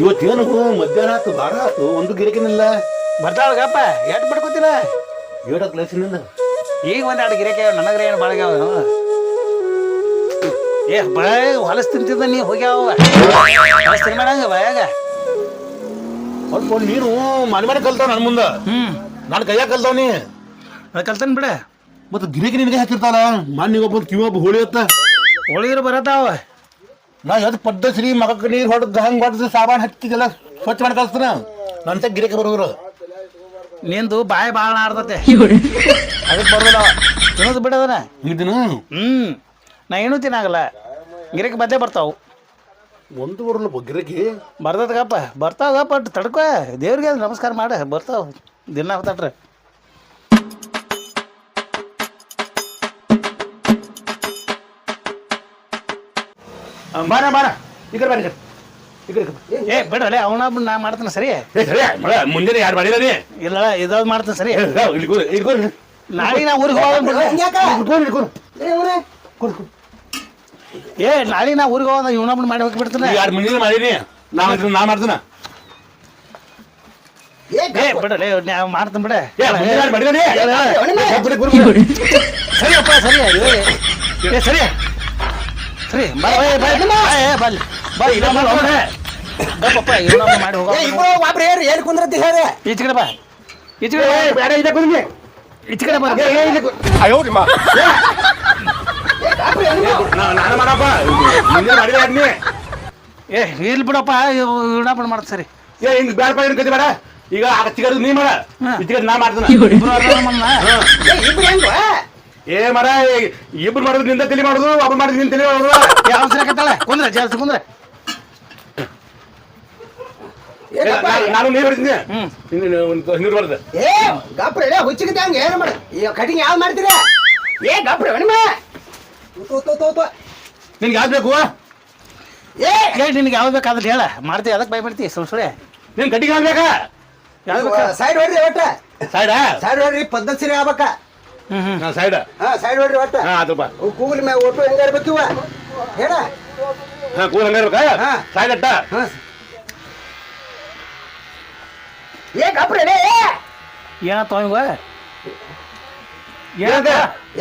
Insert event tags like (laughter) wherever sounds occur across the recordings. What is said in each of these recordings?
ಇವತ್ತೇನು ಮಧ್ಯಾಹ್ನ ಆತು ಬಾರ ಆತು ಒಂದು ಗಿರಕಿನಿಲ್ಲ. ಬರ್ತಾಳಗಪ್ಪ ಎಟ್ ಬಿಡ್ಕೋತೀರ ಏಟ ಕ್ಲಾಸಿನಿಂದ ಈಗ ಒಂದು ಎರಡು ಗಿರಕೆ ನನಗ್ರೆ ಏನು ಬಾಳಗ್ಯಾವ ಏ ಬಾಯ ಹೊಲಸ್ ತಿಂತಿದ್ದ ನೀ ಹೋಗ್ಯಾವ ಹೊಲಸ್ ತಿನ್ಬೇಡಂಗ ಬಾಯಾಗ ಸ್ವಲ್ಪ ನೀನು ಮನೆ ಮನೆ ಕಲ್ತಾವ ನನ್ನ ಮುಂದೆ. ಹ್ಞೂ ನಾನು ಕೈಯಾಗ ಕಲ್ತಾವ ನೀ. ಕಲ್ತಾನ ಬಿಡ. ಮತ್ತೆ ಗಿರಕಿ ನಿನಗೆ ಹಾಕಿರ್ತಾನ? ಮಣ್ಣಿಗೆ ಒಬ್ಬ ಕಿವಿ ಒಬ್ಬ ಹೋಳಿ ಹೊತ್ತ. ಹೋಳಿಗಿರು ಬರತಾವ. ನಾ ಎದ್ ಪದ್ಧತಿ ಮಗಕ್ಕೆ ನೀರು ಹೊಡೆದು ಹಂಗೆ ಹೊಡೆದು ಸಾಬಾನ್ ಹಚ್ಚಿದೆಲ್ಲ ಸ್ವಚ್ಛ ಮಾಡಿ ಕಳಿಸ್ತಾನ. ನಂತ ಗಿರಕ್ಕೆ ಬರೋರು ನಿಂದು ಬಾಯಿ ಬಾಳ ಆಡ್ದತೆ (laughs) ಅದಕ್ಕೆ ಬರೋದಿಲ್ಲ. ತಿನ್ನೋದು ಬಿಡೋದನ? ಇದನ್ನು ಹ್ಞೂ ನಾ ಏನೂ ತಿನ್ನಾಗಲ್ಲ. ಗಿರಕ್ಕೆ ಬದ್ದೆ ಬರ್ತಾವು. ಒಂದು ಬರಲ್ಲ ಗಿರಕಿ ಬರ್ತದಗಪ್ಪ ಬರ್ತಾವಪ್ಪ ತಡ್ಕೊ. ದೇವ್ರಿಗೆ ನಮಸ್ಕಾರ ಮಾಡ. ಬರ್ತಾವ. ದಿನ ಹೊತ್ತಾಟ್ರೆ. ಬಾರ ಬಾರ ಈ ಕಡೆ ಬಾರ ಈ ಕಡೆ. ಈ ಕಡೆ ಈ ಕಡೆ. ಏ ಬಿಡ್ರಲೆ ಅವನ ನಾ ಮಾಡ್ತಾನೆ ಸರಿ ಏ ಸರಿ ಮಳ ಮುಂಜಾನೆ ಯಾರು ಮಾಡಿಲ್ಲ ನೀ ಇಲ್ಲ ಇದಾವ್ ಮಾಡ್ತಾನೆ ಸರಿ ಏ, ಲಾ, ಇಲ್ಲಿ ಕೂರು, ಇಲ್ಲಿ ಕೂರು. ನಾಳೆ ನಾ ಊರಿಗೆ ಹೋಗೋದು ಇಲ್ಲಿ ಕೂರು, ಇಲ್ಲಿ ಕೂರು. ಕೂರು, ಕೂರು. ಏ ನಾಳೆ ನಾ ಊರಿಗೆ ಹೋಗೋದ ಇವನೊಬ್ಬನ ಮಾಡಿ ಹೋಗ್ಬಿಡ್ತಾನೆ ನೀ ಯಾರು ಮುಂಜಾನೆ ಮಾಡೀನಿ ನಾ ಮಾಡ್ತೀನಿ, ನಾ ಮಾಡ್ತೀನ ಏ ಬಿಡಲೆ ನಾ ಮಾಡ್ತಾನೆ ಬಿಡ ಏ ಮುಂಜಾನೆ ಯಾರು ಮಾಡಿಲ್ಲ ನೀ? ಹೇಳ, ಹೇಳ. ಏ, ಕೂರು, ಕೂರು, ಕೂರು. ಸರಿಯಪ್ಪ ಸರಿ ಏ, ಇನ್ನೊಬ್ಬ ಮಾಡಿ ಹೋಗೋ ಒಬ್ರು ಏರಿ ಎಲ್ಲಿ ಕುಂದ್ರತಿ ಹೇಳಿ ಈಚೆ ಕಡೆ ಬಾ. ಈಚೆ ಕಡೆ. ಬೇಡ, ಇದೆ ನೀ. ಈಚೆ ಕಡೆ ಬಾ. ಏ, ಏ, ಇದೆ ಕೂರು. ನಾ- ನಾನು ಮಾಡಪ್ಪ. ಮುಂಜಾನೆ ಮಾಡಿಲ್ಲ ಯಾರು ಏ ಇಲ್ಲಿ ಬಿಡಪ್ಪ ಮಾಡ್ತ ಸರಿ. ಏ ಹಿಂಗ್ ಬ್ಯಾಡ ಪಾ, ಹಿಂಗ್ ಕತಿ ಬೇಡ. ಈಗ ಆ ಚಿಕ್ಕದು ನೀ ಮಾಡ. ಹಾ. ನಾ ಮಾಡ್ತಾನ. ಇಬ್ರು ಇಬ್ರು ಹೆಂಗ ಏ ಮರ ಇಬ್ರು ಮಾಡೋದು ನಿಂದ ತಿಳಿ ಮಾಡುದು ಒಬ್ಬ ಮಾಡಿದ್ ನಿನ್ ತಿಳಿ ಮಾಡುದು. ಯಾವ ಅವಸರ ಆಕತ್ತಾಳೆ ಕುಂದ್ರೆ ಜಾಸ್ತಿ ಕುಂದ್ರೆ. ನಾನು ನೀರು ಹಿಡಿದಿನಿ ಹ್ಮ್. ನೀರು ಬರ್ತದೆ ಏ ಗಪ್ರ ಹುಚ್ಚಿಗೆ ಹಂಗ ಏನು ಮಾಡ? ಈ ಕಟಿಂಗ್ ಯಾವ್ದು ಮಾಡ್ತೀರ? ಏ ಗಪ್ರ ತೋ ನಿನ್ಗೆ ಯಾವ್ದು ಬೇಕು? ಏ ಹೇಳಿ ನಿನ್ಗೆ ಯಾವ್ದು ಬೇಕಾದ್ರೆ ಹೇಳ. ಮಾಡ್ತೀವಿ ಅದಕ್ಕೆ ಭಯ ಸುಳ್ ಸುಳೆ ನಿನ್ ಕಟ್ಟಿಗೆ ಆಗ್ಬೇಕಾ ಸೈಡ್ ಹೊಡ್ರಿ ಒಟ್ಟ. ಸೈಡಾ ಸೈಡ್ ಹೊಡ್ರಿ ಪದ್ಧತಿ ಆಗ್ಬೇಕ? ಹ್ಮ್. ಹ್ಮ್ ಹಾ ಸೈಡ್ ಹಾ ಸೈಡ್ ಹೊಡ್ರಿ ಒಟ್ಟ. ಹಾ ಅದಪ್ಪ ಕೂಗಲ್ ಮ್ಯಾಗ ಒಟ್ಟು ಹೆಂಗ ಇರ್ಬೇಕಿವ ಹೇಳ. ಹಾ ಕೂಲ್ ಹಂಗ ಇರ್ಬೇಕಾ ಹಾ. ಸೈಡ್ ಅಟ್ಟ. ಹಾ. ಏ ಗಪ್ರ ಏನ ಏ. ಏನಾಯ್ತು ಇವ? ಏನಂತ?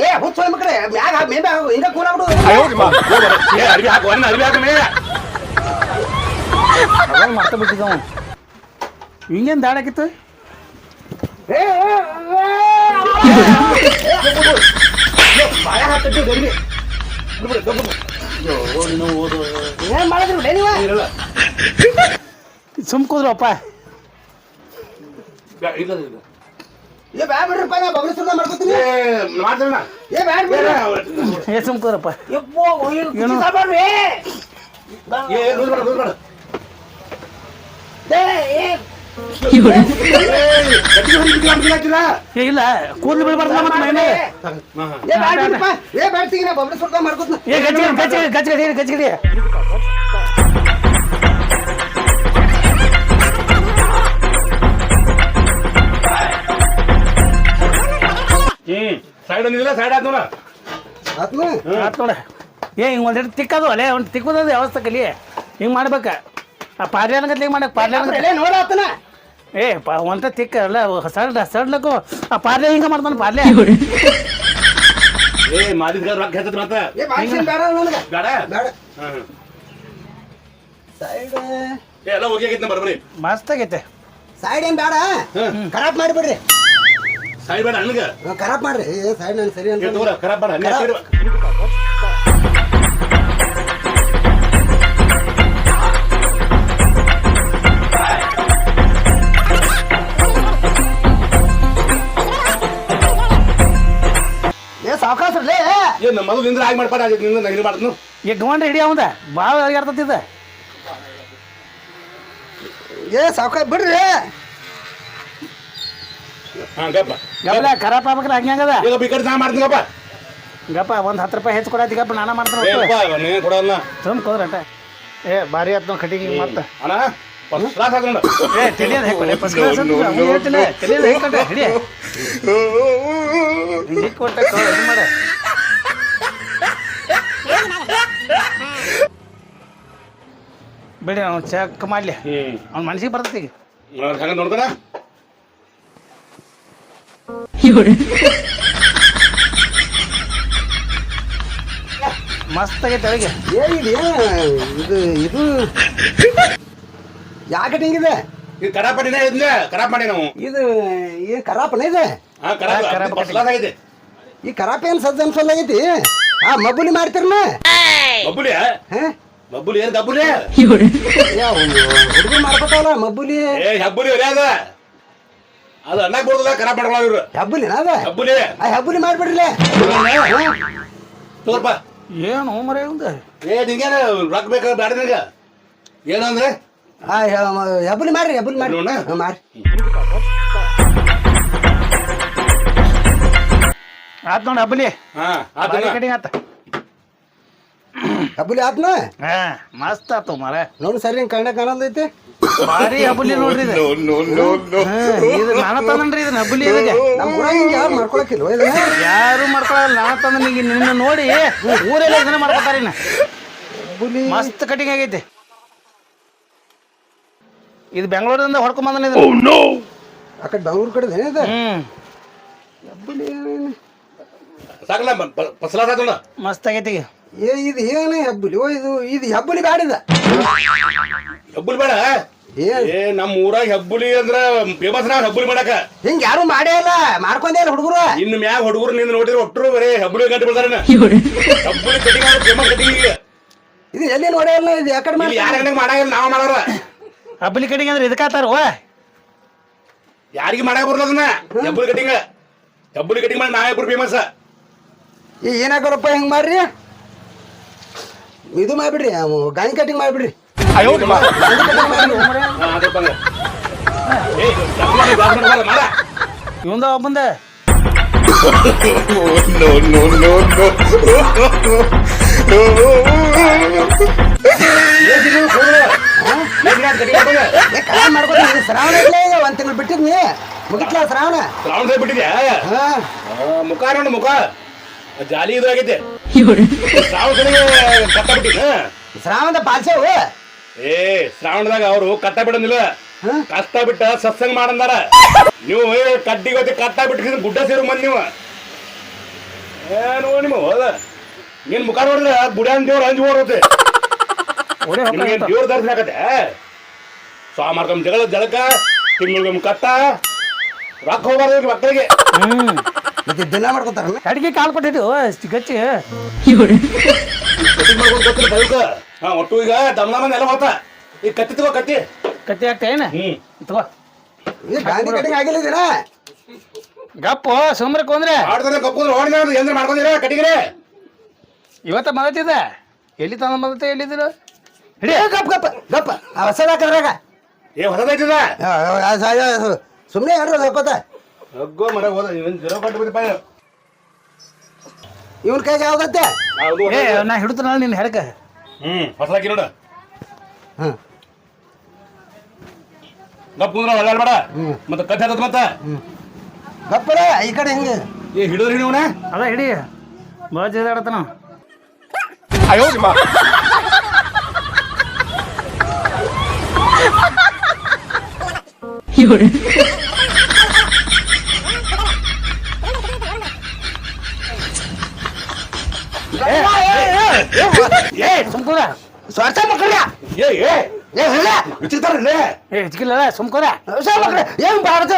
ಏ ಹುಚ್ಚ ಹೋಯ್ ಮಕ್ಳೆ ಮ್ಯಾಗ ಮೇಂಬ ಹಿಂಗ ಕೂಲ ಬಿಡು. ಏ ಅರ್ಬಿ ಹಾಕು ಅನ್ನ ಅರ್ವಿ ಹಾಕು ಮೇ ಅವಾಗ ಮರ್ತ ಬಿಟ್ಟಿದ್ದವ. ಹಿಂಗೇನು ದಾಡಾಕಿತ್ತು? ಏ ಏ, ಬಾಯ ಹಾಕಿಟ್ಟು ಗರ್ಬಿ ಏ ಏನ್ ಮಾಡಿದ್ರು ಲೇ ನೀವ ಇರಲ್ಲ ಸುಮ್ ಕೂದ್ರಪ್ಪ ಬ್ಯಾ- ಇಲ್ಲ ಇಲ್ಲ ಏ ಬಾ ಬಿಡ್ರಪ್ಪ ನಾ ಬಬಲ್ ಸುಳ್ಳ ಮಾಡ್ಕೊತೀನಿ ಏ ಮಾಡ್ತಾನ ಏ ಬ್ಯಾಡ ಬಿಡ್ರಿ ಏ ಸುಮ್ ಕೂದ್ರಪ್ಪ ಯಪ್ಪೋ ಏನು? ಏ ದೂರ ಬೇಡ ದೂರ ಬೇಡ ಏ ಏ ಕಟ್ಟಿಗೆ ಹೊಡಿಲಿಕ್ಕೆ ಮಾಡ್ತೀನಿ ಹಾಕಿಲ್ಲ ಏ ಇಲ್ಲ ಕೂದಲು ಬೀಳ್ಬಾರ್ದಲ್ಲ ಮತ್ತೆ ಮೈಮೇಲೆ ಏ ಮಾಡ್ಕೊತೀನಿ. ಏ ಗಚ್ಚಿಗೆ ಗಚ್ಚಿಗೆ ಗಚ್ಚಿಗೆ ಗಚ್ಚಿಗೆ ಹ್ಮ್ ಸೈಡ್ ಒಂದಿಲ್ಲ ಸೈಡ್ ಆತ್ ನೋಡ ಆತ್ಮ ಆತ್ ನೋಡ. ಏ ಹಿಂಗೆ ಒಂದಿಟ್ಟು ತಿಕ್ಕದು ಅಲ್ಲೇ ಒಂದು ತಿಕ್ಕದ ವ್ಯವಸ್ಥೆ ಕಲಿ. ಹಿಂಗ್ ಮಾಡ್ಬೇಕ. ಆ ಪಾರ್ಲಿಯನ್ಗತ್ಲೆ ಹಿಂಗೆ ಮಾಡಕ್ಕೆ ಪಾರ್ಲಿಯನ್ ಲೇ ನೋಡ ಆತನ. ಏ ಪಾ ಒಂತ ತಿಕ್ಕ ಅಲ್ಲ ಸಡ್ಲ ಸಡ್ಲಕ್ಕು ಆ ಪಾರ್ಲೆ ಹಿಂಗ ಮಾಡ್ತಾನೆ ಪಾರ್ಲೆ. ಏ ಮಾಡಿದ್ಗ ರೊಕ್ಕ ಹೆಚ್ಚತ್ ಮತ್ತ? ಏ ಬಾಕ್ಸಿನ್ ಬೇಡ ನನಗ. ಬೇಡ. ಸೈಡ್. ಏ ಎಲ್ಲ ಹೋಗಿ ಆಗೈತೆ ಬರ್ಬರಿ. ಮಸ್ತ್ ಆಗೈತೆ ಸೈಡ್ ಏನ್ ಬೇಡ. ಖರಾಬ್ ಮಾಡಿಬಿಡ್ರಿ ಸೈಡ್ ಬೇಡ ನನಗ ಖರಾಬ್ ಮಾಡ್ರಿ. ಏ ಸೈಡ್ ನನ್ ಸರಿ ಅಂತ ಖರಾಬ್ ಬೇಡ ಸಾವಕಾಸ್ರಲ್ಲೇ ಏ ಮೊದಲು ನಿಂದ್ರ ಆಗಿ ಮಾಡ್ಪಾಡ ನಿಂದ ನಗರಿ ಮಾಡ್ತನು. ಈಗ ಹಿಡಿ ಅವಂದ. ಭಾಳ ಅರ್ಗರ್ತತಿದ ಏ ಸಾವಕಾಶ ಬಿಡ್ರಿ. ಹಾ ಗಪ್ಪ. ಖರಾಬ್ ಹಂಗೆ ಹಂಗದ. ಈಗ ಕಡೆ ನಾ ಮಾಡ್ತೀನಪ್ಪ ಗಪ್ಪ. ಒಂದು ಹತ್ತು ರೂಪಾಯಿ ಹೆಚ್ಚು ಕೊಡತಿ ಗಪ್ಪ ನಾನು ಮಾಡ್ತಾನೆ ಏಪ್ಪ ನೀನು ಕೊಡಲ್ಲ. ಸುಮ್ ಕೋದ್ರಟ ಏ ಭಾರಿ ಆತ್ ನೋಡಿ ಕಟಿಂಗ್ ಮತ್ತೆ. ಅಣ್ಣ ಫಸ್ಟ್ ಕ್ಲಾಸ್ ಏ ತಿಳಿಯೋದು ಹೇಗೆ ಫಸ್ಟ್ ಕ್ಲಾಸ್ ಅಂತ ಅವ್ನು ಹೇಳ್ತಿಲ್ಲ. ತಿಳಿಯೋದು ಹೇಗೆ ಕಟ್ಟ ಹಿಡಿ. ಹಿಂಗೆ ಕೊಟ್ಟ ಇದು ಮಾಡ. (laughs) ಬಿಡಿ ಅವ್ನು ಚೆಕ್ ಮಾಡ್ಲಿ. ಹ್ಮ್. ಅವ್ನ ಮನ್ಸಿಗೆ ಬರ್ತೈತಿ ಈಗ. ಹಂಗ ನೋಡ್ತಾನ? ಮಸ್ತ್ ಆಗೈತೆ ಅಳಿಗೆ ಏ ಇದು ಇದು ಇದು. ಹಿಂಗಿದೆ ಕಟಿಂಗ್ ಇದೆ? ಇದು ಖರಾಬ್ ಮಾಡಿನ ಇದ್ನ ಖರಾಬ್ ಮಾಡಿ ನಾವು. ಇದು ಈ ಕರಾಪನ ಇದೆ? ಹಾ ಖರಾಬ್ ಖರಾಬ್ ಇದೆ ಈ ಖರಾಬ್ ಏನು ಸಜ್ಜ ಅನ್ಸಲ್ಲಾಗೈತಿ ಆ ಮಬ್ಬುಲಿ ಮಾಡ್ತಿರ್ನ ಬಬ್ಬುಲಿ ಹಾ ಬಬ್ಬುಲಿ ಏನ್ ಗಬ್ಬುಲಿ ಯಾವ ಹುಡುಗರು ಮಾಡ್ಕೊತಾವಲ್ಲ ಮಬ್ಬುಲಿ ಏ ಹಬ್ಬುಲಿ ಒಲೆ ಅದ ಅದು ಅನ್ನಕ್ ಬರೋದಿಲ್ಲ ಖರಾಬ್ ಮಾಡ್ಕೊಳ ಇವ್ರು ಹಬ್ಬುಲಿನ ಅದ ಹಬ್ಬುಲಿ ಆ ಹಬ್ಬುಲಿ ಮಾಡ್ಬಿಡ್ರಿ ತೋರ್ಪ ಏನು ಮರೆ ಒಂದು ಏ ನಿಂಗೇನ ರೊಕ್ಕ ಬೇಕಾ ಬ್ಯಾಡ ನಿನಗ ಏನು ಅಂದ್ರೆ ಆ ಹಬ್ಬುಲಿ ಮಾಡ್ರಿ ಹಬ್ಬುಲಿ ಮಾಡ್ರಿ ನೋಡೋಣ? ಆತ್ ನೋಡಿ ಹಬ್ಬಲಿ. ಕಟಿಂಗ್ ಆತ ಹಬ್ಬಲಿ ಆತ್ನ ಹಾ ಮಸ್ತ್ ಆತು ಮರ ನೋಡು ಸರಿ ಕಣ್ಣ ಕಾಣಲ್ದೈತಿ ಭಾರಿ ಹಬ್ಬಲಿ ನೋಡ್ರಿ ಇದು. ಇದು ನಾನ ತಂದನ್ರಿ ಇದನ್ನ ಹಬ್ಬಲಿ ಇದಕ್ಕೆ. ನಮ್ಮ ಊರಾಗ ಹಿಂಗೆ ಯಾರು ಮಾಡ್ಕೊಳಕಿಲ್ವ ಇದನ್ನ? ಯಾರು ಮಾಡ್ಕೊಳಲ್ಲ ನಾ ತಂದ ನಿಂಗೆ ನಿನ್ನ ನೋಡಿ. ಊರೆಲ್ಲ ಇದನ್ನ ಮಾಡ್ಕೊತಾರ ಇನ್ನ. ಹಬ್ಬುಲಿ. ಮಸ್ತ್ ಕಟಿಂಗ್ ಆಗೈತಿ. ಇದು ಬೆಂಗಳೂರಿಂದ ಹೊಡ್ಕೊಂಡ್ ಬಂದನ ಇದು. ಆ ಕಡೆ ಬೆಂಗ್ಳೂರ್ ಕಡೆ ಏನಿದೆ ಹ್ಮ್. ಹಬ್ಬುಲಿ ಏನೇನು? ಸಾಕಲ್ಲ ಆತೋಣ ಮಸ್ತ್ ಆಗೈತಿ. ಈಗ ಏ ಇದು ಏನು ಹೆಬ್ಬುಲಿ ಓ ಇದು ಇದು ಹೆಬ್ಬುಲಿ ಬ್ಯಾಡಿದ ಹೆಬ್ಬುಲಿ ಬೇಡ. ಏ. ಏ ನಮ್ಮ ಊರಾಗ ಹೆಬ್ಬುಲಿ ಅಂದ್ರ ಫೇಮಸ್ ನಾ ಹೆಬ್ಬುಲಿ ಮಾಡಕ. ಹಿಂಗ ಯಾರು ಮಾಡೇ ಇಲ್ಲ ಮಾಡ್ಕೊಂಡೇ ಇಲ್ಲ ಹುಡುಗರು. ಇನ್ನು ಮ್ಯಾಗ ಹುಡುಗರು ನಿಂದ ನೋಡಿದ್ರೆ ಒಟ್ಟರು ಬರೇ ಹೆಬ್ಬುಲಿ ಗಂಟೆ ಬಿಡ್ತಾರ (laughs) ಹೆಬ್ಬುಲಿ ಕಟಿಂಗ್ ಫೇಮಸ್ ಕಟಿಂಗ್ ಈಗ. ಇದು ಎಲ್ಲಿ ನೋಡೇ ಇಲ್ಲ ಇದು ಯಾಕಡೆ ಮಾಡಿ ಯಾರ ಗಂಟೆ ಮಾಡಾಗಿಲ್ಲ ನಾವು ಮಾಡೋರ. ಹೆಬ್ಬುಲಿ ಕಟಿಂಗ್ ಅಂದ್ರೆ ಇದಕ್ಕಾತಾರ ಓ. ಯಾರಿಗೆ ಮಾಡಾಕ ಬರಲ್ಲ ಅದನ್ನ ಹೆಬ್ಬುಲಿ ಕಟಿಂಗ್ ಹೆಬ್ಬುಲಿ ಕಟಿಂಗ್ ಮಾಡಿ ನಾವೇ ಫೇಮಸ್ ಈ ಏನಾಗೋರಪ್ಪ ಹೆಂಗ್ ಮಾಡ್ರಿ? ಇದು ಮಾಡ್ಬಿಡ್ರಿ ಅವು ಗಾಯಿ ಕಟಿಂಗ್ ಮಾಡ್ಬಿಡ್ರಿ. ಇವಂದ ಕೈ ಮಾಡ್ಕೊತೀನಿ. ಒಂದ್ ತಿಂಗಳು ಬಿಟ್ಟಿದ್ನಿ. ಮುಗಿತ್ಲ ಶ್ರಾವಣ? ಶ್ರಾವಣ ಬಿಟ್ಟಿದ್ಯಾ? ಮುಖ ನೋಡು ಮುಖ. ಜಾಲಿ ಇದಾಗೈತೆ ಶ್ರಾವಣ ಸನಿಗೆ ಕಟ್ಟ ಶ್ರಾವಣದ ಪಾಲ್ಸೇವು? ಏ ಶ್ರಾವಣದಾಗ ಅವರು ಕಟ್ಟ ಬಿಡಂದಿಲ್ಲ ಹಾ? ಕಷ್ಟ ಬಿಟ್ಟ ಸತ್ಸಂಗ ಮಾಡಂದಾರ. ನೀವು ಕಡ್ಡಿ ಗೊತ್ತಿ ಕಟ್ಟ ಬಿಟ್ಟು ಗುಡ್ಡ ಸೇರು ಮಂದಿ ನೀವು. ಏನು ನಿಮ್ಮ ಹೋದ. ನಿನ್ ಮುಖ ನೋಡಿದ್ರೆ ಬುಡ್ಯಾನ್ ದೇವ್ರ ಅಂಜು ನಿಮ್ಗೆ ದೇವ್ರ ದರ್ಶನ ಆಗತ್ತೆ? ಸ್ವಾಮಾರ್ಗಮ್ ಜಗಳ ಜಳಕ ತಿಂಗಳಿಗೊಮ್ಮೆ ಕತ್ತ. ರೊಕ್ಕ ಹೋಗ್ಬಾರ್ದು ಮಕ್ಕಳಿಗೆ ಹ್ಮ್. ಮತ್ತೆ ದಿನ ಮಾಡ್ಕೊತಾರಲ್ಲ? ಅಡಿಗೆ ಕಾಲ್ ಕೊಟ್ಟಿದ್ದು ಗಚ್ಚಿ. ಹಾ ಒಟ್ಟು ಈಗ ದಮ್ ದಮ್ ಎಲ್ಲ ಹೋತ. ಈಗ ಕತ್ತಿ ತಗೋ ಕತ್ತಿ. ಕತ್ತಿ ಏನ? ತಗೋ. ಈ ಗಾಂಧಿ ಕಟಿಂಗ್ ಆಗಿಲ್ಲ ದಿನ ಗಪ್ಪು ಸುಮ್ರೆ ಕೊಂದ್ರೆ ಆಡ್ತಾನೆ ಕಪ್ಪಂದ್ರೆ ಓಡಿನ ಏನ್ರ ಮಾಡ್ಕೊಂಡಿರ ಇವತ್ತ ಮದತ್ತಿದ ಎಲ್ಲಿ ತಂದ ಮದತೆ ಎಲ್ಲಿದ್ರು? ಹಿಡಿ ಗಪ್ ಗಪ್ ಗಪ್ಪ ಆ ಏ ಹೊಸದೈತದ ಸುಮ್ಮನೆ ಯಾರು ಹಾಕೋತ ಮರ ಹೋದ ಇವನ್ ಜೀರೋ ಇವನ್ ಕೈಗೆ ಯಾವ್ದತ್ತೆ ಹೌದು ಏ ನಾ ಹಿಡಿತ ನಿನ್ನ ಹೆಡಕ. ಹ್ಮ್ ಹೊಸಲಾಕಿ ನೋಡ. ಹ್ಮ್ ಗಪ್ ಕುಂದ್ರ ಹೊಳ್ಳಾಡ್ಬೇಡ ಹ್ಮ್. ಮತ್ತೆ ಕಥೆ ಹತ್ತದ ಮತ್ತ? ಗಪ್ಪರ ಈ ಕಡೆ ಹೆಂಗೆ? ಏ ಹಿಡಿದ್ರಿ ನೀವನ ಅದ ಹಿಡಿ ಬಾಜ್ ಇದಾಡತನ ಏ ಸುಮ್ಕೋರ. ಸ್ವಾರ್ಥ ಮಕ್ಕಳ. ಏ ಏ. ಏ ಇಲ್ಲ ವಿಚಿತ್ರ ಏ ಸುಮ್ಕೋರ. ಮಕ್ಕಳ. ಏನ್ ಮಾಡ್ತ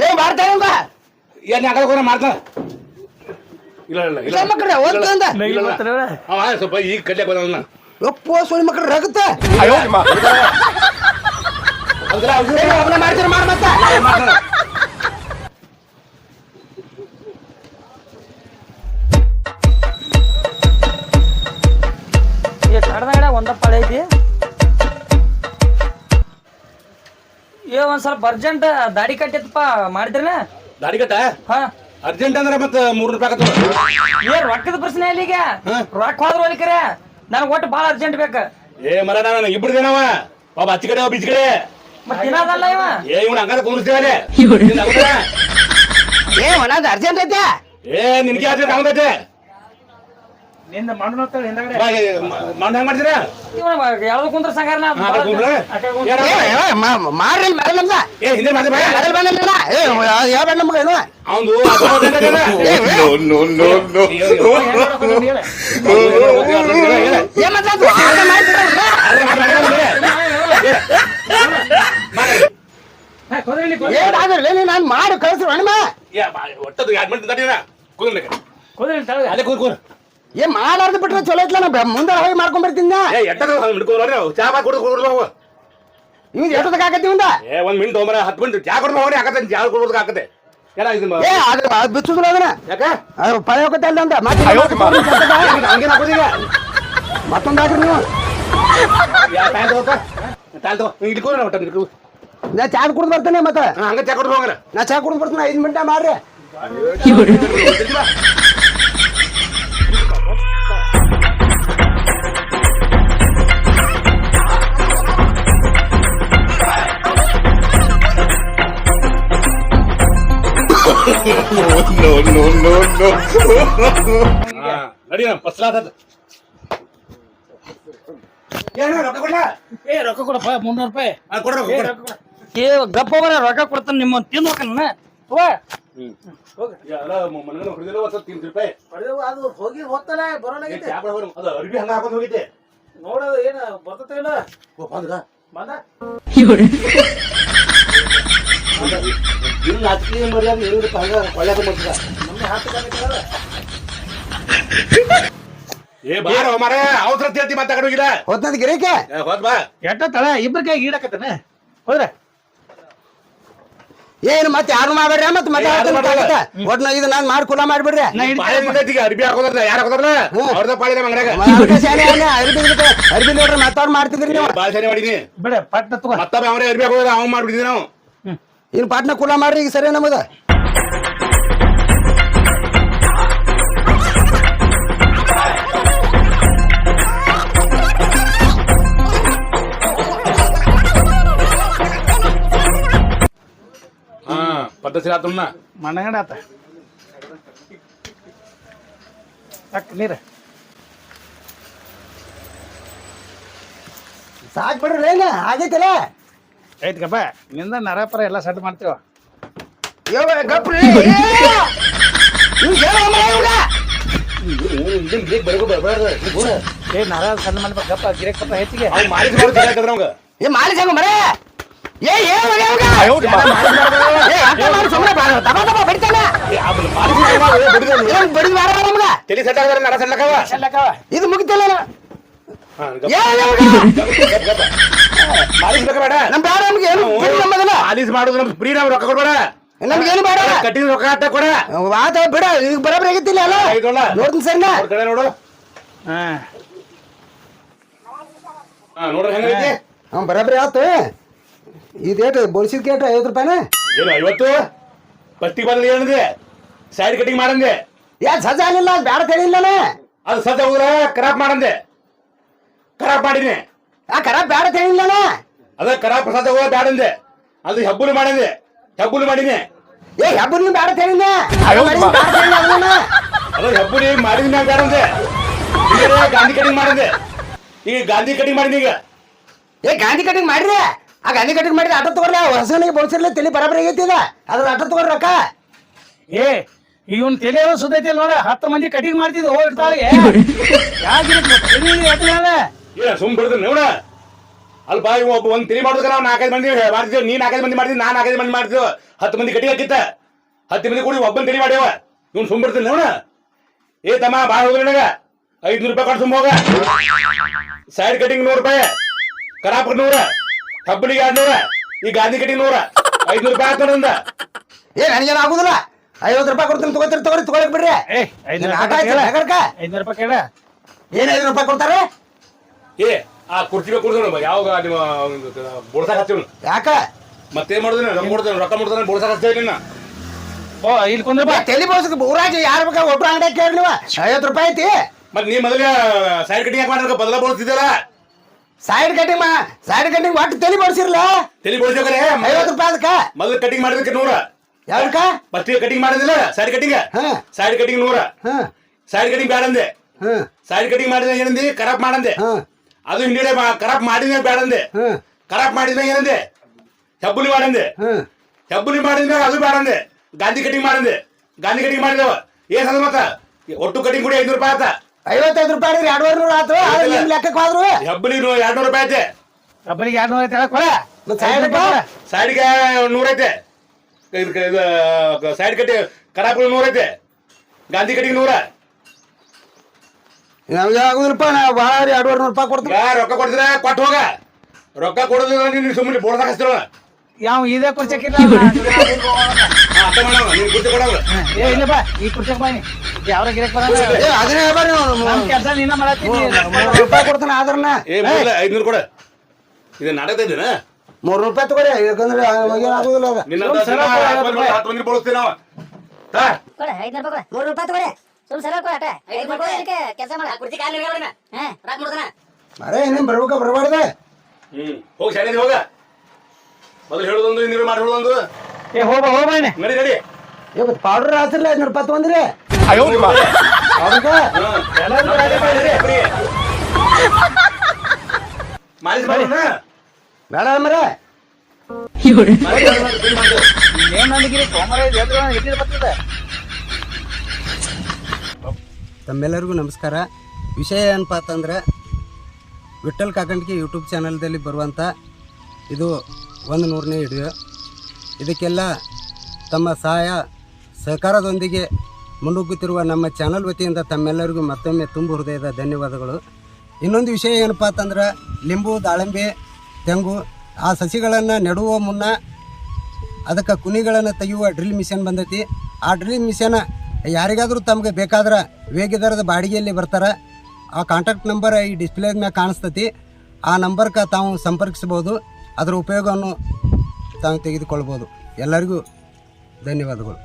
ಏನ್ ಭಾರತ ಏನ್ ಯಾಕಂದ್ರೆ ಹೋಗೋಣ ಮಾಡ್ತಾ ಇಲ್ಲ ಇಲ್ಲ ಮಕ್ಕಳ ಬರ್ತಾರ ಅವ ಸ್ವಲ್ಪ ಈಗ ಕಡ್ಲೆ ಬಂದ ಒಪ್ಪೋ ಸುಳಿ ಮಕ್ಕಳು ಮಾಡ್ತೀರ ಮಾಡ ಮತ್ತ. ಒಂದ್ ಸ್ವಲ್ಪ ಅರ್ಜೆಂಟ್ ದಾಡಿ ಕಟ್ಟಿತ್ತಪ್ಪ ಮಾಡಿದ್ರನ ದಾಡಿ ಕಟ್ಟ? ಹಾ. ಅರ್ಜೆಂಟ್ ಅಂದ್ರೆ ಮತ್ತೆ ಮೂರು ರೂಪಾಯಿ ಆಗತ್ತ ಏ ರೊಕ್ಕದ ಪ್ರಶ್ನೆ ಅಲ್ಲಿಗೆ. ರೊಕ್ಕ ಹೋದ್ರ ಒಲಿಕರೆ ನನಗೆ ಒಟ್ಟು ಭಾಳ ಅರ್ಜೆಂಟ್ ಬೇಕ. ಏ ಮರ ನಾನು ಇಬ್ಬರು ದಿನವ ಒಬ್ಬ ಹಚ್ಚಿ ಕಡೆ ಒಬ್ಬ ಈಚೆ ಕಡೆ. ಮತ್ ದಿನದಲ್ಲ ಇವ? ಏ ಇವ್ನ ಹಂಗಾರ ಕುಂದಿಸ್ತೇವಲೆ ಏ ಒಣದ ಅರ್ಜೆಂಟ್ ಐತೆ? ಏ ನಿನ್ಗೆ ಅರ್ಜೆಂಟ್ ಆಗತೈತೆ ನಿಂದ ಮಣ್ಣು ಹಿಂದಗಡೆ ಮಣ್ಣು ಹೆಂಗ್ ಮಾಡ್ತೀರಾ ಯಾವ್ದು ಕುಂದ್ರ ಸಂಗಾರ ನಮ್ದ ಏ ಹಿಂದೆ ಬೇಡ. ಬಂದಿಲ್ಲ ಏ ನಮ್ಗೆ ಏನು ನೀನ್ ನಾನು ಮಾಡಿ ಕಳ್ಸ್ರು ಬಾ, ಒಟ್ಟದು. ಅಲ್ಲೇ ಕೂತ್ ಕೂತ್. ಏ ಮಾಡಾರ್ದು ಬಿಟ್ರೆ ಚಲೋ ಐತ್ಲ ನಾ ಮುಂದೆ ಹೋಗಿ ಮಾಡ್ಕೊಂಡ್ ಬರ್ತೀನಿ ಏ, ಎಟ್ಟದ. ಚಾ ಬಾ ಕುಡ್ದು ಕುಡ್ದು ಹೋಗು. ಇವ್ ಹಾಕತ್ತಿ ಏ ಒಂದ್ ಮಿನಿಟ್ ಹೋಗ್ಬರ ಹತ್ತು ಮಿನಿಟ್ ಚಾ ಕೊಡ್ದು ಹೋಗ್ರಿ ಹಾಕತ್ತೆ ಚಾ ಕೊಡ್ಬೋದಕ್ಕೆ ಹಾಕತ್ತೆ. ಏನ ಇದು ಮ- ಏ ಅದ್ರ ಅದ್ ಬಿಚ್ಚುದಿಲ್ಲ ಅದನ್ನ. ಯಾಕ? ಅದು ಪಳೆ ಹೋಗತ್ತೆ ಅಲ್ಲ ಅಂತ ಮತ್ತೆ ಹಂಗೇನ್ ಮತ್ತೊಂದು ಹಾಕ್ರಿ ನೀವು. ಒಟ್ಟ ನಾ ಚಾ ಕುಡ್ದು ಬರ್ತೇನೆ ಮತ್ತೆ. ಹಂಗ ಚಾ ಕೊಡ್ದು ಹೋಗ್ರ ನಾ ಚಾ ಕುಡ್ದು ಬರ್ತೀನಿ ಐದು ಮಿನಿಟ ಮಾಡ್ರಿ. No, no, no, no. ಹಾ, ನಡಿ ನಮ್ಮ ರೊಕ್ಕ ಏ ರೊಕ್ಕ ಕೊಡಪ್ಪ ಮುನ್ನೂರು ರೂಪಾಯಿ. ಏ ಗಪ್ಪ ಬರ ರೊಕ್ಕ ಕೊಡ್ತಾನೆ ನಿಮ್ಮ ತಿಂದು ಹೋಗ್ತಾನ ನೋಡೋದು ಏನ ಬರ್ತೈತಿಲ್ಲ ಓ, ಬಂದ್ಗ? ಬಂದ. (laughs) ಇಲ್ಲ, ಅಕ್ಕಿ ಮರ್ಯಾದ ಏನಿಲ್ಲಪ್ಪ, ಹಂಗ ಕೊಳ್ಳಾಕ ನಮ್ಮ ನಮ್ಗೆ ಏ ಬಾರ ಮಾರಾ ಅವಸರ ತಿಳ್ತಿ ಮತ್ತೆ ಕಡೆ ಹೋಗಿಲ್ಲ ಹೊತ್ತದ ಗಿರಿಕೆ? ಏ, ಹೋದ್ ಬಾ. ಎಟ್ಟ ತಳ ಇಬ್ರ ಕೈ ಈಡಾಕತ್ತಾನ. ಹೋದ್ರೆ? ಏನು ಮತ್ತೆ ಯಾರು ಮಾಡ್ಬೇಡ್ರಿ? ಮತ್ತೆ ಮತ್ತೆ ಮಾಡಲ್ಲ. ಒಟ್ನ ಇದು ನಾನು ಮಾಡಿ ಕುಲ ಮಾಡ್ಬಿಡ್ರಿ ಅರ್ಬಿ ಹಾಕೋದ್ರಲ್ಲ ಯಾರು ಹಾಕೋದ್ರಲ್ಲ? ಅವ್ರದ ಪಾಳಿದ ಮಂಗ್ರಾಗ ಅರ್ಬಿ ಅರ್ಬಿ ನೋಡ್ರಿ ಮತ್ತವ್ರು ಮಾಡ್ತಿದ್ರಿ ನೀವು. ಬಾಳ ಸರಿ ಮಾಡಿನಿ ಬಿಡ ಪಟ್ಟ ತಗೋ. ಮತ್ತೊಬ್ಬ ಅವರೇ ಅರ್ಬಿ ಹಾಕೋದ್ರ ಅವ್ನು ಮಾಡ್ಬಿಟ್ಟಿದ್ವಿ ನಾವು. ಇನ್ ಪಾಟ್ನ ಕೂಡ ಮಾಡ್ರಿ ಈಗ ಸರಿ ನಮದ ಹಾ ಪದ್ಧತಿ ಆತನ್ನ ಮಣ್ಣಗಡ ಆತ? ಅಕ್ಕ ನೀರ. ಸಾಕ್ ಬಿಡ್ರಿ ಏನ ಆಗೈತಲ್ಲ ಐತ್ಕಪ್ಪ? ನಿಂದ ನರಪರ ಎಲ್ಲ ಸೆಟ್ ಮಾಡ್ತೀವ. ಯವ್ವ, ಗಪ್ರಿ? ನೀವ್ ಹೇಳೋ ಮಗ ಇವ್ಗ. ಏ ನರ ಸಣ್ಣ ಮಾಡ್ಬೇಕು ಗಪ್ಪ ಗಿರಕಪ್ಪ ಹೆಚ್ಚಿಗೆ. ಅವ್ನು ಮಾಡಿದ್ ಏ ಮಾಲಿಸ್ ಹಂಗ ಮರೆ? ಏ ಏ ಮಗ ಇವ್ಗ. ಏ, ಅರ್ಥ ಮಾಡಿ ಸುಮ್ನೆ ಬಾ- ದಬ ದಬ ಬಡಿತಾನ. ಏನ್ ಬಡಿದ್ ಬಾರ ನಮ್ಗ? ತಲೆ ಸೆಟ್ ಆಗದ್ರೆ ನಡ ಸೆಟ್ಲಕ್ಕವ ಚೆಲ್ಲಕ್ಕವ ಇದು ಮುಗಿತಿಲ್ಲ. ನಮ್ ಬೇಡ? ನಮ್ಗೆ ಏನು? ಬಿಡು ನಮ್ಮದನ್ನ. ಮಾಲಿಶ್ ಮಾಡೋದು ನಮ್ಗೆ ಫ್ರೀ ನಾವು ರೊಕ್ಕ ಕೊಡ್ಬೇಡ. ನಮ್ಗೇನು ಬೇಡ? ಕಟ್ಟಿದ ರೊಕ್ಕ ಅಟ್ಟ ಕೊಡ. ವಾತ ಬಿಡ ಈಗ ಬರಬ್ರಿ ಆಗಿತ್ತಿಲ್ಲ ಅಲ್ಲ? ನೋಡ್ತೀನಿ ಸರಿನಾ? ಅವ್ರ ಕಡೆ ನೋಡು. ಹಾ. ಹಾ ನೋಡ್ರಿ ಹೆಂಗೈತಿ ಹ್ಞೂ ಬರಬ್ರಿ ಆತು. ಇದೇಟು ಬೋಳ್ಸಿದ ಕೇಟ ಐವತ್ತು ರೂಪಾಯಿನ? ಏನು ಐವತ್ತು? ಫಸ್ಟಿಗೆ ಬಂದ್ರೆ ಏನಿದೆ? ಸೈಡ್ ಕಟಿಂಗ್ ಮಾಡಂದೆ. ಯಾಕೆ ಸಜ್ಜ ಆಗಲಿಲ್ಲ ಅದು ಬೇಡ ತಿಳಿಲ್ಲ ಅದು ಸದ್ಯ ಹೋದ್ರ ಕ್ರಾಪ್ ಮಾಡಂದೆ. ಖರಾಬ್ ಮಾಡಿನಿ ಆ ಖರಾಬ್ ಬೇಡ ತಿಳಿಲ್ಲ ಅದ ಖರಾಬ್ ಪ್ರಸಾದ ಹೋಗ ಬ್ಯಾಡಂದೆ ಅದು. ಹೆಬ್ಬುಲು ಮಾಡಿದೆ. ಹೆಬ್ಬುಲು ಮಾಡಿನಿ ಏ ಹೆಬ್ಬುಲ್ ಬೇಡ ತಿಳಿಲ್ಲ ಅದು ಹೆಬ್ಬುಲಿ ಮಾಡಿದ ಮ್ಯಾಗ ಬ್ಯಾಡಂದೆ ಈಗ ಗಾಂಧಿ ಕಟಿಂಗ್ ಮಾಡಿದೆ. ಈಗ ಗಾಂಧಿ ಕಟಿಂಗ್ ಮಾಡಿದ ಈಗ. ಏ ಗಾಂಧಿ ಕಟಿಂಗ್ ಮಾಡ್ರಿ ಆ ಗಾಂಧಿ ಕಟಿಂಗ್ ಮಾಡಿದ ಆಟೋ ತಗೊಳ್ರಿ ಹೊಸನಿಗೆ ಬೋಳ್ಸಿರ್ಲಿ ತಲೆ ಬರಬರ ಆಗೈತಿ ಅದ ಅದ್ರ ಆಟೋ ತಗೊಳ್ರಿ ರೊಕ್ಕ. ಏ ಇವನ್ ತಲೆ ಸುದ್ದೈತಿ ನೋಡ. ಹತ್ತು ಮಂದಿ ಕಟಿಂಗ್ ಮಾಡ್ತಿದ್ ಹೋಗಿರ್ತಾಳಿಗೆ (laughs) ಯಾಕೆ ಏ ಸುಮ್ ಬಿಡ್ತೀನಿ ನೋಡ ಅಲ್ಪ ಇವ ಒಬ್ಬ ಒಂದ್ ತಿರಿ ಮಾಡೋದಕ್ಕೆ ನಾವು ನಾಲ್ಕೈದು ಮಂದಿ ಮಾಡ್ತಿದ್ದೇವೆ ನೀ ನಾಲ್ಕೈದು ಮಂದಿ ಮಾಡ್ತೀವಿ ನಾನು ನಾಲ್ಕೈದು ಮಂದಿ ಮಾಡ್ತೀವಿ ಹತ್ತು ಮಂದಿ ಕಟ್ಟಿ ಹಾಕಿತ್ತ ಹತ್ತು ಮಂದಿ ಕೂಡಿ ಒಬ್ಬನ್ ತಿರಿ ಮಾಡ್ಯಾವ. ಇವ್ನು ಸುಮ್ ಬಿಡ್ತೀನಿ ನೋಡ ಏ ತಮ್ಮ ಭಾಳ ಹೋಗ್ರಿ ನನಗ. ಐದ್ನೂರು ರೂಪಾಯಿ ಕೊಟ್ಟು ಸುಮ್ ಹೋಗ. ಸೈಡ್ ಕಟಿಂಗ್ ನೂರು ರೂಪಾಯಿ. ಕರಾಪ್ ನೂರ. ಕಬ್ಬಲಿಗೆ ಆರ್ನೂರ. ಈ ಗಾಂಧಿ ಕಟಿಂಗ್ ನೂರ. ಐದ್ನೂರು ರೂಪಾಯಿ ನಂದ ಏ ನನಗೇನು ಆಗುದಿಲ್ಲ. ಐವತ್ತು ರೂಪಾಯಿ ಕೊಡ್ತೀನಿ ತಗೋತೀರಿ ತಗೋರಿ ತಗೊಳಕ್ ಬಿಡ್ರಿ. ಏ ಐದ್ನೂರು ಆಟ ರೂಪಾಯಿ ಆಯ್ತು ಕೇಳ. ಐದ್ನೂರು ರೂಪಾಯಿ ಕೇಳ. ಏನ್ ಐದು ರೂಪಾಯಿ ಕೊಡ್ತಾರೆ? ಏ ಆ ಕುರ್ಚಿ ಬೇಕು ಕೊಡ್ತಾನ ಯಾವ ನಿಮ್ಮ ಬೋಳ್ಸಾಕ್ ಹಚ್ಚಿವ್ ಯಾಕ? ಮತ್ತೇನ್ ರೊಕ್ಕ ಕೊಡ್ತಾನೆ ಬೋಳ್ಸಾಕ್ ಓ ಇಲ್ಲಿ ಕುಂದ್ರ ಬಾ. ತಲೆ ಬೋಳ್ಸಕ್ ಊರಾಗ ಯಾರು ಬೇಕಾ ಅಂಗಡಿ ಕೇಳಿ ನೀವು? ಐವತ್ತು ರೂಪಾಯಿ ಐತಿ. ಮತ್ ನೀ ಮೊದಲ ಸೈಡ್ ಕಟಿಂಗ್ ಯಾಕೆ ಮಾಡಿದ್ರೆ ಬದಲ ಬೋಳ್ತಿದ್ದಲ್ಲ ಸೈಡ್ ಕಟಿಂಗ್ ಮಾ? ಸೈಡ್ ಕಟಿಂಗ್ ಒಟ್ಟು ತಲೆ ಬೋಳ್ಸಿರ್ಲ ತಲೆ ಬೋಳ್ಸೋಕರೆ ಐವತ್ತು ರೂಪಾಯಿ ಅದಕ್ಕ? ಮೊದಲು ಕಟಿಂಗ್ ಮಾಡಿದಕ್ಕೆ ನೂರ. ಯಾವ್ದಕ್ಕ? ಫಸ್ಟ್ ಕಟಿಂಗ್ ಮಾಡಿದಿಲ್ಲ ಸೈಡ್ ಕಟಿಂಗ್ ಹಾ. ಸೈಡ್ ಕಟಿಂಗ್ ನೂರ. ಸೈಡ್ ಕಟಿಂಗ್ ಬೇಡ ಅಂದೆ. ಸೈಡ್ ಕಟಿಂಗ್ ಮಾಡಿದ್ರೆ ಏನಂದಿ? ಕರಪ್ ಮಾಡಂದೆ ಅದು ಹಿಂದೆ ಕರಪ್ ಮಾಡಿದ ಬೇಡಂದೆ ಹ್ಮ್ ಖರಾಬ್ ಮಾಡಿದ ಏನಂದೆ? ಹೆಬ್ಬುಲಿ ಮಾಡಂದೆ. ಹೆಬ್ಬುಲಿ ಮಾಡಿದ್ಮ್ಯಾಗ ಅದು ಬೇಡಂದೆ ಗಾಂಧಿ ಕಟಿಂಗ್ ಮಾಡಂದೆ. ಗಾಂಧಿ ಕಟಿಂಗ್ ಮಾಡಿದವ. ಏನ್ ಅದ ಮತ್ತ? ಒಟ್ಟು ಕಟಿಂಗ್ ಕೂಡ ಐನೂರು ರೂಪಾಯಿ ಆತ ಐವತ್ತೈದು ರೂಪಾಯಿ ರೀ ಎರಡುವರೆ ನೂರು ಆತು ನಿಮ್ ಲೆಕ್ಕಕ್ಕೆ ಹೋದ್ರು. ಹೆಬ್ಬುಲಿ ಎರಡ್ ನೂರು ರೂಪಾಯಿ ಐತೆ. ಹೆಬ್ಬಲಿಗೆ ಎರಡ್ ನೂರ ಐತೆ ಗೆ? ಸೈಡ್ಗೆ ನೂರ ಐತೆ. ಸೈಡ್ ಕಟ್ಟಿ ಕರಾಪುರ ನೂರ ಐತೆ. ಗಾಂಧಿ ಕಟಿಂಗ್ ನೂರ. ನಮ್ಗೆ ಆಗುದಿಲ್ಲಪ್ಪ ನಾ ಭಾಳ ಎರಡುವರೆ ನೂರು ರೂಪಾಯಿ ಕೊಡ್ತೀನಿ. ಯಾ ರೊಕ್ಕ ಕೊಡ್ತೀರ ಕೊಟ್ಟು ಹೋಗ. ರೊಕ್ಕ ಕೊಡೋದಿಲ್ಲ ನೀನು ಸುಮ್ಮನೆ ಬೋರ್ದಾಗ ಹಚ್ತಿರಲ್ಲ ಯಾವ ಇದೇ ಕುರ್ಚಕ್ಕಿಲ್ಲ ಅರ್ಥ ನೀನು ಕುರ್ಚಿ ಕೊಡವ ಏ ಇಲ್ಲಪ್ಪ ಈ ಕುರ್ಚಕ್ ಬನ್ನಿ ಯಾವ್ರ ಗಿರಕ್ ಬರಲ್ಲ. ಏ ಅದನ್ನೇ ನೀವು ಕೆಲಸ ನೀನ ಮಾಡತ್ತೀನಿ ಮೂರು ರೂಪಾಯಿ ಕೊಡ್ತಾನೆ ಆದ್ರನ್ನ ಏ ಮೂರ್ಲ ಐದ್ನೂರು ಕೊಡ. ಇದು ನಾಟಕ ಇದ್ದೀನ ಮೂರು ರೂಪಾಯಿ ತಗೋರಿ ಯಾಕಂದ್ರೆ ಆಗುದಿಲ್ಲ ನಿನ್ನ. ಹತ್ತು ಮಂದಿ ಬೋಳಿಸ್ತೀವಿ ನಾವು. ಮೂರು ರೂಪಾಯಿ ತಗೊಳ್ಳಿ. ಕೆಲಸ ಮಾಡ. ಕಾಲಿ ಹಾ. ರಾಕ್ ಬರ್ಬೇಕ ಬರಬಾರ್ದ. ಹ್ಮ್. ಹೋಗಿ ಶಾಲೆ ಹೋಗ. ಮೊದಲು ಹೇಳೋದೊಂದು ನೀರು ಮಾಡಿ ಹೇಳೋದೊಂದು. ಏ ಹೋಗ ಹೋಗ ಬನ್ನಿ ನಡಿ ನಡಿ. ಏ ಮತ್ತೆ ಪೌಡರ್ ಹಾಸಿರ್ಲ ಐದ್ನೂರು ರೂಪಾಯಿ ಮಾಲಿಸ್ ಮಾಡೋಣ ಬೇಡ ಮರೆ. ಏನ್ ನನಗಿರಿ ಸೋಮವಾರ ಎದ್ರು ಎಟ್ಟಿದ್ ಬರ್ತದೆ. ತಮ್ಮೆಲ್ಲರಿಗೂ ನಮಸ್ಕಾರ. ವಿಷಯ ಏನಪ್ಪ ಅಂತಂದರೆ ವಿಠಲ್ ಕಾಕಂಡಿಗೆ ಯೂಟ್ಯೂಬ್ ಚಾನಲ್ದಲ್ಲಿ ಬರುವಂಥ ಇದು ಒಂದು ನೂರನೇ ವಿಡಿಯೋ. ಇದಕ್ಕೆಲ್ಲ ತಮ್ಮ ಸಹಾಯ, ಸಹಕಾರದೊಂದಿಗೆ ಮುನ್ನುಗ್ಗುತ್ತಿರುವ ನಮ್ಮ ಚಾನಲ್ ವತಿಯಿಂದ ತಮ್ಮೆಲ್ಲರಿಗೂ ಮತ್ತೊಮ್ಮೆ ತುಂಬ ಹೃದಯದ ಧನ್ಯವಾದಗಳು. ಇನ್ನೊಂದು ವಿಷಯ ಏನಪ್ಪ ಅಂತಂದ್ರೆ ಲಿಂಬು, ದಾಳಿಂಬೆ, ತೆಂಗು, ಆ ಸಸಿಗಳನ್ನು ನೆಡುವ ಮುನ್ನ ಅದಕ್ಕೆ ಕುನಿಗಳನ್ನು ತೆಗೆಯುವ ಡ್ರಿಲ್ ಮಿಷನ್ ಬಂದೈತಿ. ಆ ಡ್ರಿಲ್ ಮಿಷನ್ ಯಾರಿಗಾದರೂ ತಮಗೆ ಬೇಕಾದ್ರೆ ವೇಗದರದ ಬಾಡಿಗೆಯಲ್ಲಿ ಬರ್ತಾರೆ. ಆ ಕಾಂಟ್ಯಾಕ್ಟ್ ನಂಬರ್ ಈ ಡಿಸ್ಪ್ಲೇ ಮ್ಯಾಗ ಕಾಣಿಸ್ತತಿ. ಆ ನಂಬರ್ಗೆ ತಾವು ಸಂಪರ್ಕಿಸ್ಬೋದು ಅದರ ಉಪಯೋಗವನ್ನು ತಾವು ತೆಗೆದುಕೊಳ್ಬೋದು ಎಲ್ಲರಿಗೂ ಧನ್ಯವಾದಗಳು.